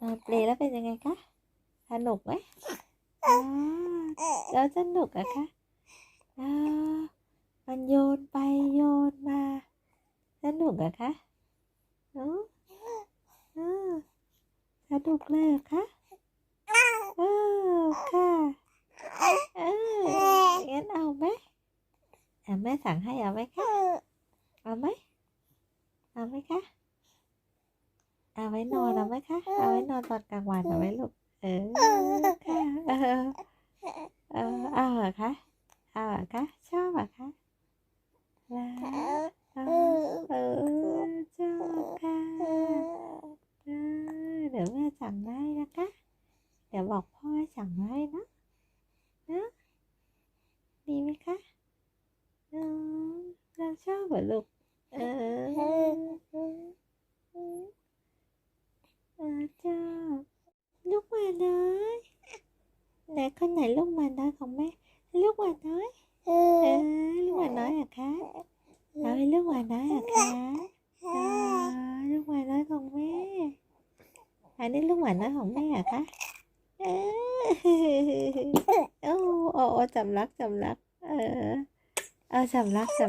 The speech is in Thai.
นอนเปลแล้วเป็นยังไงคะสนุกไหมอ่าแล้วสนุกอะคะอ่ามันโยนไปโยนมาสนุกอะคะเออเออสนุกเลยเหรอคะเออค่ะเอองั้นเอาไหมอะแม่สั่งให้เอาไหมคะเอาไหมเอาไหมคะ เอาไว้นอนเอาไหมคะ เอาไว้นอนตอนกลางวันเอาไว้ลูก เออค่ะเออเออเอาเหรอคะเอาเหรอคะชอบเหรอคะแล้วเออเออชอบค่ะเออเดี๋ยวแม่สั่งให้นะคะ เดี๋ยวบอกพ่อให้สั่งให้นะนะดีไหมคะเออเราชอบเหรอลูก เออเออเออเออเออเจ้าลูกหมาน้อยไหนคนไหนลูกหมาน้อยของแม่ ลูกหมาน้อยเออลูกหมาน้อยอะคะเอาให้ลูกหมาน้อยอะคะเออลูกหมาน้อยของแม่อันนี้ลูกหมาน้อยของแม่อะคะเออโอ้โอ้โอ้สำลักสำลัก เออ เอาสำลักสำ